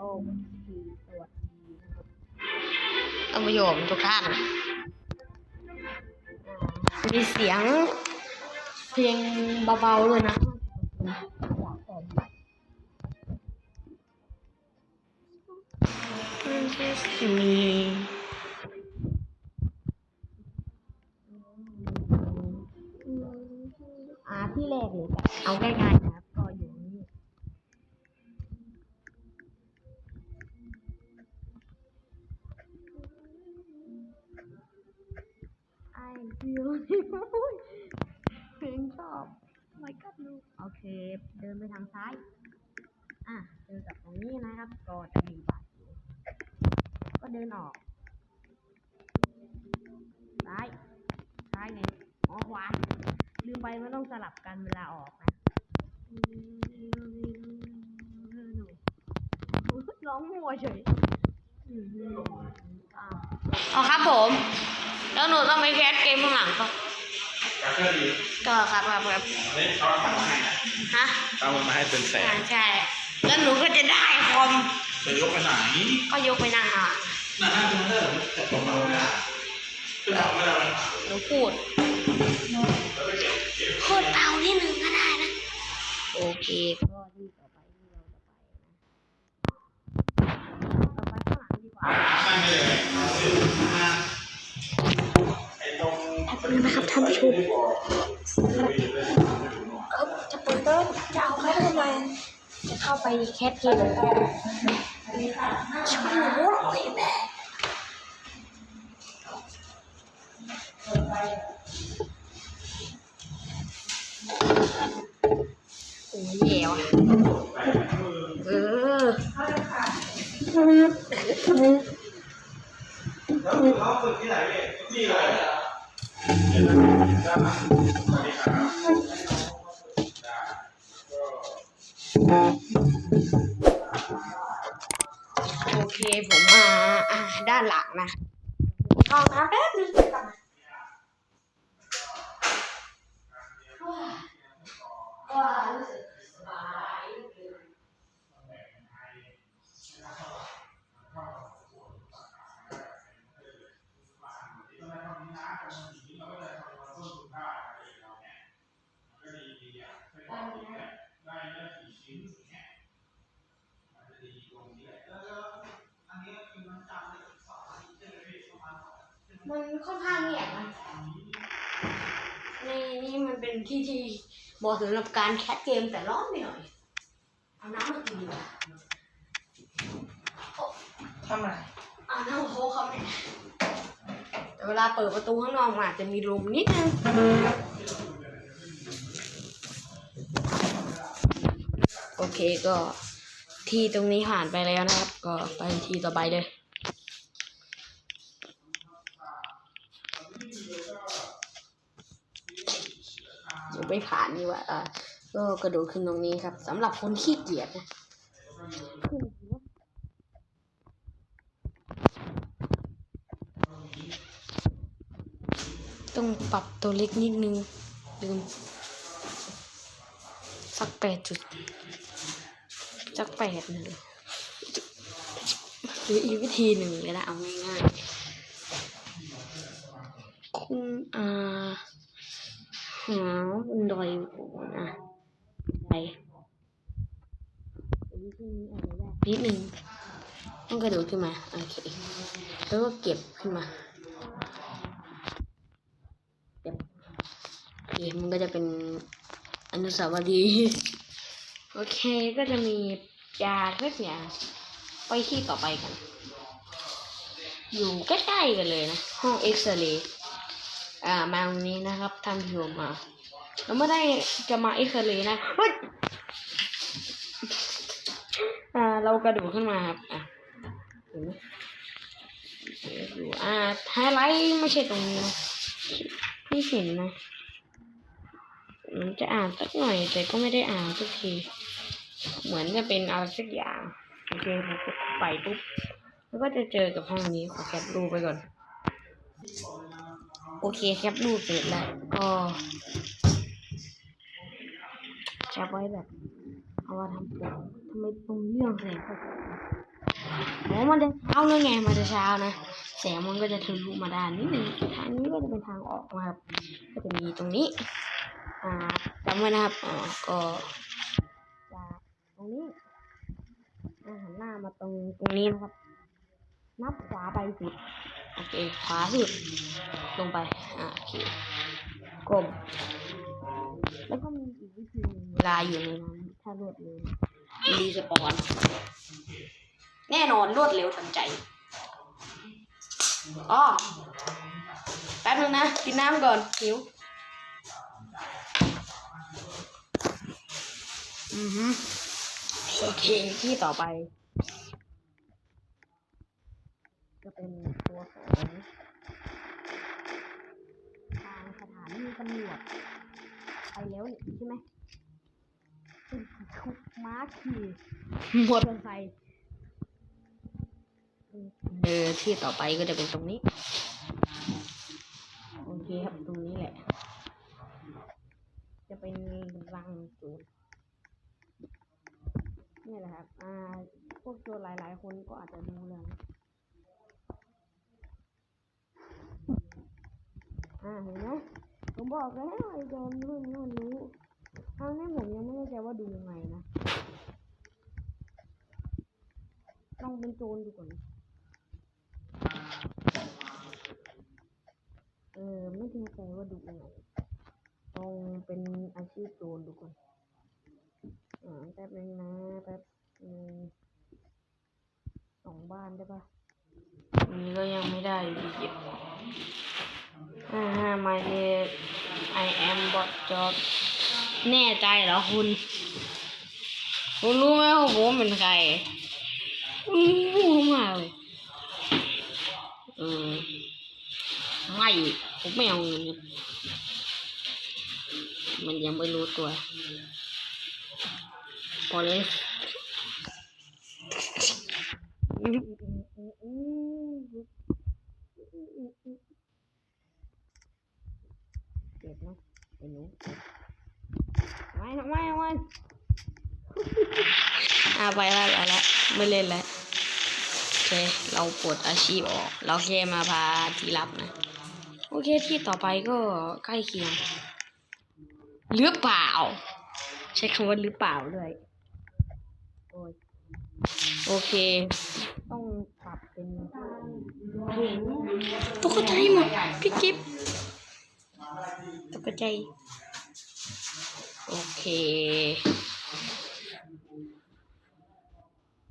ก็คือสวัสดีนะครับท่านผู้ชมทุกท่านมีเสียงเพลงเบาๆด้วยนะอยากแต่งมีอ่าที่แรกเลยจ้ะเอาง่ายๆนะครับ ก็อยู่นี่ไอ้เดียวนี่เพลงช อบไม่กัดลูกโอเค เดินไปทางซ้าย อะ เจอกับตรงนี้นะครับ ก็จะมีบัตรอยู่ก็เดินออก ซ้าย ซ้ายไงอ๋อขวาลืมไปมันต้องสลับกันเวลาออกนะร้องมัวเฉยอ่าเอาครับผม แล้วหนูต้องไปแคสเกมข้างหลังก็ก็ดี ก็ครับครับครับเล่นเขาทำมาให้นะฮะเอามันมาให้เป็นแสใช่นใช่ แล้วหนูก็จะได้คอมจะยกไปไหน ก็ยกไปนั่งอะน่าน่าจะเลิกแต่ตรงมาไม่ได้คือเอาไม่ได้หนูพูดพูดเบานิดนึงก็ได้นะ โอเคก็ที่ต่อไปที่เราจะไปนะต่อไปข้างหลังดีกว่า นะครับท่านผู้ชมจะเปิดเติมจะเอาเข้าไปทำไมจะเข้าไปแคทเกมช่วยหนูหน่อยแม่โอ้ยแย่ว่ะเออแล้วเขาฝึกที่ไหนเนี่ยที่เลย โอเคผมมาอ่าด้านหลังนะเข้าน้ำแป๊บนึงกลับมาก็รู้สึกสบาย มันค่อนข้างเงียบนะนี่นี่มันเป็นที่ที่เหมาะสำหรับการแคสเกมแต่ร้อนไปหน่อยเอาน้ำมากินดีกว่าทำอะไรเอาน้ำโค้กเขาเนี่ยแต่เวลาเปิดประตูข้างนอกมันอาจจะมีลมนิดนึงโอเคก็ ที่ตรงนี้ผ่านไปแล้วนะครับ ก็ไปที่ต่อไปเลยเดี๋ยวไปผ่านดีกว่าอะก็กระโดดขึ้นตรงนี้ครับสำหรับคนขี้เกียจนะต้องปรับตัวเล็กนิดนึงลืมสักแปดจุด สักแปดหนึ่งหรืออีกวิธีหนึ่งเลยนะเอาง่ายๆคุณอ่าหาบนดอยก่อนอะไปนิดนึงต้องกระโดดขึ้นมาโอเคแล้วก็เก็บขึ้นมาเก็บโอเคมันก็จะเป็นอนุสาวรีย์ โอเคก็จะมียาทุกอย่างไปที่ต่อไปกัน อยู่ใกล้ๆกันเลยนะ ห้องเอ็กซเรย์อ่ามาตรงนี้นะครับท่านผู้ชมมาเราไม่ได้จะมาเอ็กซเรย์นะเฮ้ยอ่าเรากระโดดขึ้นมาครับอะเห็นไหมอยู่อ่าไฮไลท์ไม่ใช่ตรงนี้นะนี่เห็นนะ มันจะอ่านสักหน่อย แต่ก็ไม่ได้อ่านสักที เหมือนจะเป็นอะไรสักอย่างโอเคผมไปปุ๊บแล้วก็จะเจอกับห้องนี้ขอแคปรูปไปก่อน โอเคแคปรูปเสร็จแล้วก็แคปไว้แบบเอาว่าทำแบบทำไมตรงเรื่องแสงเข้าไปโอ้มันจะเช้าเลยไงมันจะเช้านะแสงมันก็จะทะลุมาด้านนิดนึงทางนี้ก็จะเป็นทางออกนะครับก็จะมีตรงนี้ อ่าจำไว้นะครับอ่าก็จากตรงนี้หันหน้ามาตรงตรงนี้นะครับ นับขวาไปสุดโอเคขวาสุดลงไปอ่าโอเคกลมแล้วก็มีอีกวิธีเวลาอยู่ในนั้นถ้ารวดเร็วรีสปอนแน่นอนรวดเร็วทันใจอ๋อแป๊บนึงนะ กินน้ำก่อนหิว อือฮึโอเคที่ต่อไปจะเป็นตัวของทางสถานีตำรวจไปแล้วนี่ใช่ไหมเป็นคุกม้าขี่มอเตอร์ไซค์เออที่ต่อไปก็จะเป็นตรงนี้ โอเคครับตรงนี้แหละ จะเป็นรังโจร นี่แหละครับ อ่า พวกโจรหลาย ๆ คนก็อาจจะรู้แล้วนะอ่าเห็นไหมผมบอกแล้วไอ้โจรนู่นนู่นรู้เอาแน่ผมยังไม่แน่ใจว่าดูยังไงนะลองเป็นโจรดูก่อนเออไม่แน่ใจว่าดูยังไงลองเป็นอาชีพโจรดูก่อน แป๊บนึงนะแป๊บนึงสองบ้านได้ปะอันนี้ก็ยังไม่ได้อยู่ดีอ่า my name I am bot job แน่ใจเหรอคุณ คุณรู้ไหมว่าผมเป็นใครอืมรู้มากเลยเออไม่ผมไม่เอาเงินมันยังไม่รู้ตัว พอเลยเจ็บนะไอ้หนูเจ็บไม่ไมทำไมอ่าไปแล้วไปแล้วไม่เล่นแล้วโอเค เราปลดอาชีพออก เราแค่มาพาที่รับนะ โอเคที่ต่อไปก็ใกล้เคียงหรือเปล่า ใช้คำว่าหรือเปล่าด้วย โอยโอเค ต้องปรับเป็นตกใจหมดพี่จิ๊บตกใจ โอเค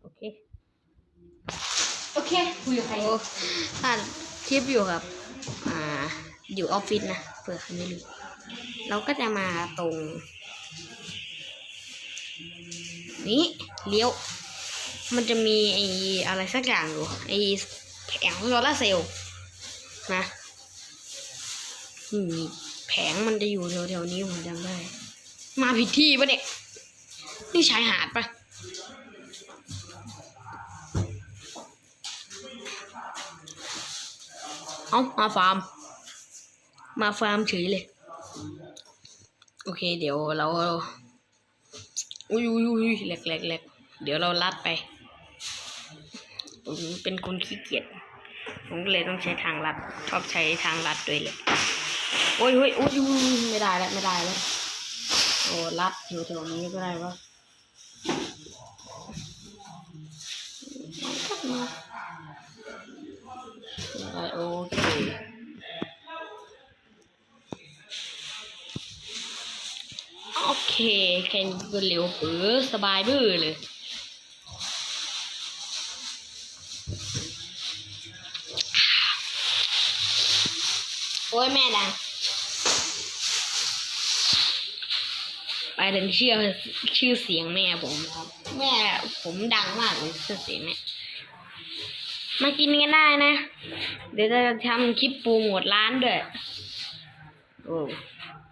โอเค โอเคคุยกับใครโอ้ท่านคลิปอยู่ครับ อ่า อยู่ออฟฟิศนะเผื่อใครไม่รู้ เราก็จะมาตรง นี้ เลี้ยว มันจะมีไอ้อะไรสักอย่างอยู่ไอ้แผงโซล่าเซลล์นะแผงมันจะอยู่แถวๆนี้ผมจำได้ มาผิดที่ปะเนี่ย นี่ชายหาดปะเอามาฟาร์ม มาฟาร์มเฉยเลย โอเค เดี๋ยวเราอุ้ยอุ้ยอุ้ยแหลกแหลกแหลก เดี๋ยวเราลัดไป ผมเป็นคนขี้เกียจ ผมเลยต้องใช้ทางลัด ชอบใช้ทางลัดด้วยเลย โอ้ยโอ้ยโอ้ยไม่ได้แล้วไม่ได้แล้ว โอ้ลัดอยู่แถวนี้ก็ได้วะโอเคโอเคแค่นี้ก็เร็วปื้อสบายบื้อเลย อ้ยแม่ดัง ไปถึงเชื่อชื่อเสียงแม่ผมครับ แม่ผมดังมากเลยชื่อเสียงแม่มากินกันได้นะ เดี๋ยวจะทำคลิปโปรโมทร้านด้วย โอ้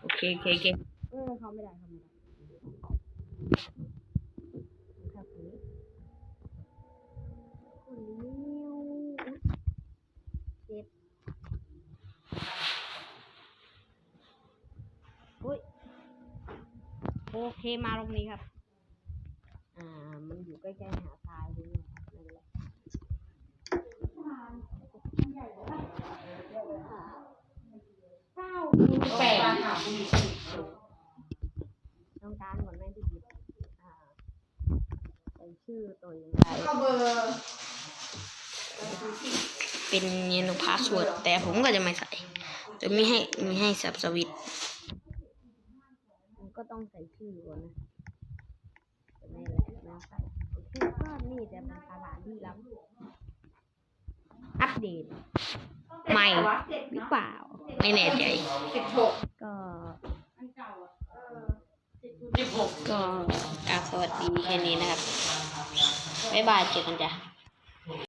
โอเคโอเคโอเคเออเขาไม่ได้เขาไม่ได้ เคมาตรงนี้ครับ อ่า มันอยู่ใกล้ๆหาทรายด้วยนะครับนั่นแหละเก้าแปดต้องการก่อแม่ที่หยิบอ่ชื่อตัวเองไปเป็นเยนุพาสวดแต่ผมก็จะไม่ใส่ จะไม่ให้ไม่ให้สับสวิต ต้องใส่ชื่อก่อนนะแต่ไม่แหละแล้วใส่โอเคก็นี่จะเป็นสถานที่รับอัปเดตใหม่หรือเปล่า ไม่แน่ใจสิบหกก็ก็กราบสวัสดีแค่นี้นะครับบ๊ายบายเจอกันจ้ะ